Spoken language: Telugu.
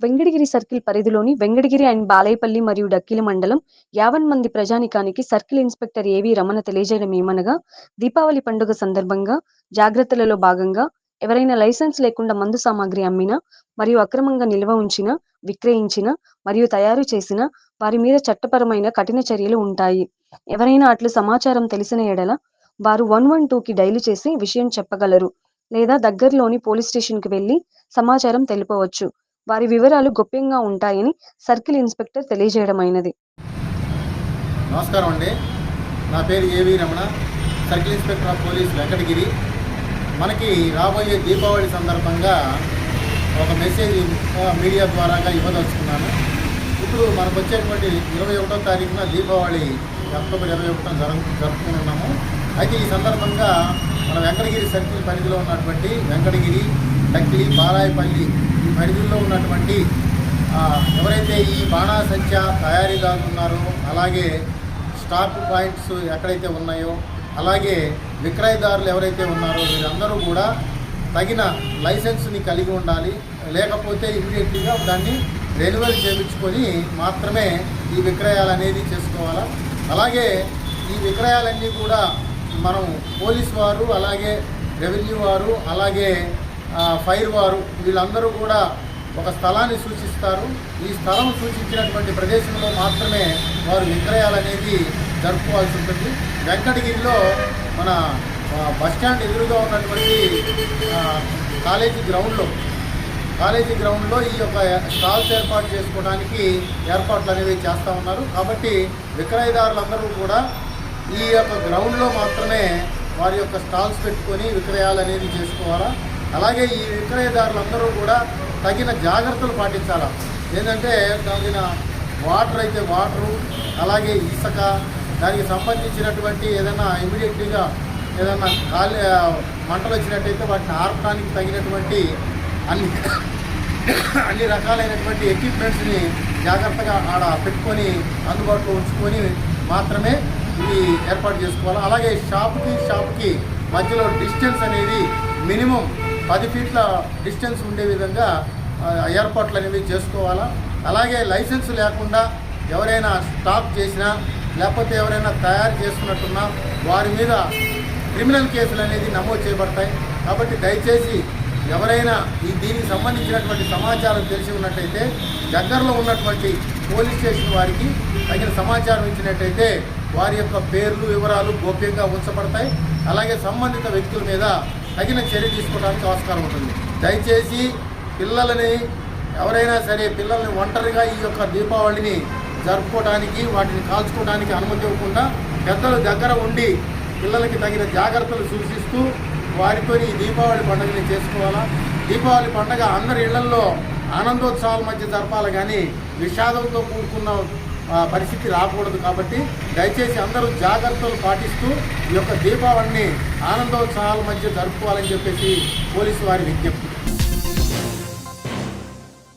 వెంకటగిరి సర్కిల్ పరిధిలోని వెంకటగిరి అండ్ బాలయపల్లి మరియు డక్కిలి మండలం యావన్ మంది ప్రజానికానికి సర్కిల్ ఇన్స్పెక్టర్ ఏవి రమణ తెలియజేయడం ఏమనగా దీపావళి పండుగ సందర్భంగా జాగ్రత్తలలో భాగంగా ఎవరైనా లైసెన్స్ లేకుండా మందు సామాగ్రి అమ్మినా మరియు అక్రమంగా నిల్వ ఉంచిన విక్రయించిన మరియు తయారు చేసిన వారి మీద చట్టపరమైన కఠిన చర్యలు ఉంటాయి. ఎవరైనా అట్లు సమాచారం తెలిసిన ఎడల వారు వన్ వన్కి డైలు చేసి విషయం చెప్పగలరు లేదా దగ్గరలోని పోలీస్ స్టేషన్కి వెళ్ళి సమాచారం తెలుపవచ్చు. వారి వివరాలు గోప్యంగా ఉంటాయని సర్కిల్ ఇన్స్పెక్టర్ తెలియజేయడమైనది. నమస్కారం అండి. నా పేరు A V Ramana. Circle inspector of police Venkatagiri. మనకి రాబోయే దీపావళి సందర్భంగా ఒక మెసేజ్ మీడియా ద్వారాగా ఇవ్వదలుచుకున్నాను. ఇప్పుడు మనకు వచ్చేటువంటి ఇరవై ఒకటో తారీఖున దీపావళి అక్టోబర్ ఇరవై ఒకటో జరుగు జరుపుకుంటున్నాము అయితే ఈ సందర్భంగా మన వెంకటగిరి సర్కిల్ పరిధిలో ఉన్నటువంటి వెంకటగిరి డక్కిలి బాలాయపల్లి పరిధిలో ఉన్నటువంటి ఎవరైతే ఈ బాణాసంచ తయారీదారులు ఉన్నారో అలాగే స్టాక్ పాయింట్స్ ఎక్కడైతే ఉన్నాయో అలాగే విక్రయదారులు ఎవరైతే ఉన్నారో వీరందరూ కూడా తగిన లైసెన్స్ని కలిగి ఉండాలి. లేకపోతే ఇమీడియట్లీగా దాన్ని రెన్యువల్ చేయించుకొని మాత్రమే ఈ విక్రయాలు అనేది చేసుకోవాలా? అలాగే ఈ విక్రయాలన్నీ కూడా మనం పోలీస్ వారు అలాగే రెవెన్యూ వారు అలాగే ఫైర్ వారు వీళ్ళందరూ కూడా ఒక స్థలాన్ని సూచిస్తారు. ఈ స్థలం సూచించినటువంటి ప్రదేశంలో మాత్రమే వారు విక్రయాలు అనేది జరుపుకోవాల్సి ఉంటుంది. వెంకటగిరిలో మన బస్టాండ్ ఎదురుగా ఉన్నటువంటి కాలేజీ గ్రౌండ్లో కాలేజీ గ్రౌండ్లో ఈ యొక్క స్టాల్స్ ఏర్పాటు చేసుకోవడానికి ఏర్పాట్లు అనేవి చేస్తూ ఉన్నారు. కాబట్టి విక్రయదారులందరూ కూడా ఈ యొక్క గ్రౌండ్లో మాత్రమే వారి యొక్క స్టాల్స్ పెట్టుకొని విక్రయాలు అనేది చేసుకోవాలా? అలాగే ఈ విక్రయదారులందరూ కూడా తగిన జాగ్రత్తలు పాటించాలా. ఏంటంటే తగిన వాటర్ అయితే వాటరు అలాగే ఇసుక దానికి సంబంధించినటువంటి ఏదైనా ఇమీడియట్లీగా ఏదైనా కాలి మంటలు వచ్చినట్టయితే వాటిని ఆర్పడానికి తగినటువంటి అన్ని అన్ని రకాలైనటువంటి ఎక్విప్మెంట్స్ని జాగ్రత్తగా ఆడ పెట్టుకొని అందుబాటులో ఉంచుకొని మాత్రమే ఇవి ఏర్పాటు చేసుకోవాలి. అలాగే షాప్కి షాప్కి మధ్యలో డిస్టెన్స్ అనేది మినిమం పది ఫీట్ల డిస్టెన్స్ ఉండే విధంగా ఏర్పాట్లు అనేవి చేసుకోవాలా? అలాగే లైసెన్స్ లేకుండా ఎవరైనా స్టాప్ చేసినా లేకపోతే ఎవరైనా తయారు చేసుకున్నట్టున్నా వారి మీద క్రిమినల్ కేసులు అనేది నమోదు చేయబడతాయి. కాబట్టి దయచేసి ఎవరైనా ఈ దీనికి సంబంధించినటువంటి సమాచారం తెలిసి ఉన్నట్టయితే దగ్గరలో ఉన్నటువంటి పోలీస్ స్టేషన్ వారికి తగిన సమాచారం ఇచ్చినట్టయితే వారి యొక్క పేర్లు వివరాలు గోప్యంగా ఉంచబడతాయి. అలాగే సంబంధిత వ్యక్తుల మీద తగిన చర్య తీసుకోవడానికి ఆస్కారం ఉంటుంది. దయచేసి పిల్లలని ఎవరైనా సరే పిల్లల్ని ఒంటరిగా ఈ యొక్క దీపావళిని జరుపుకోవడానికి వాటిని కాల్చుకోవడానికి అనుమతి ఇవ్వకుండా పెద్దలు దగ్గర ఉండి పిల్లలకి తగిన జాగ్రత్తలు సూచిస్తూ వారితో ఈ దీపావళి పండుగని చేసుకోవాలా? దీపావళి పండుగ అందరి ఇళ్ళలో ఆనందోత్సవాల మధ్య జరపాలి కానీ విషాదంతో కూడుకున్న పరిస్థితి రాకూడదు కాబట్టి దయచేసి అందరూ జాగ్రత్తలు పాటిస్తూ ఈ యొక్క దీపావళిని ఆనందోత్సవాల మధ్య జరుపుకోవాలని చెప్పేసి పోలీసు వారి విజ్ఞప్తి.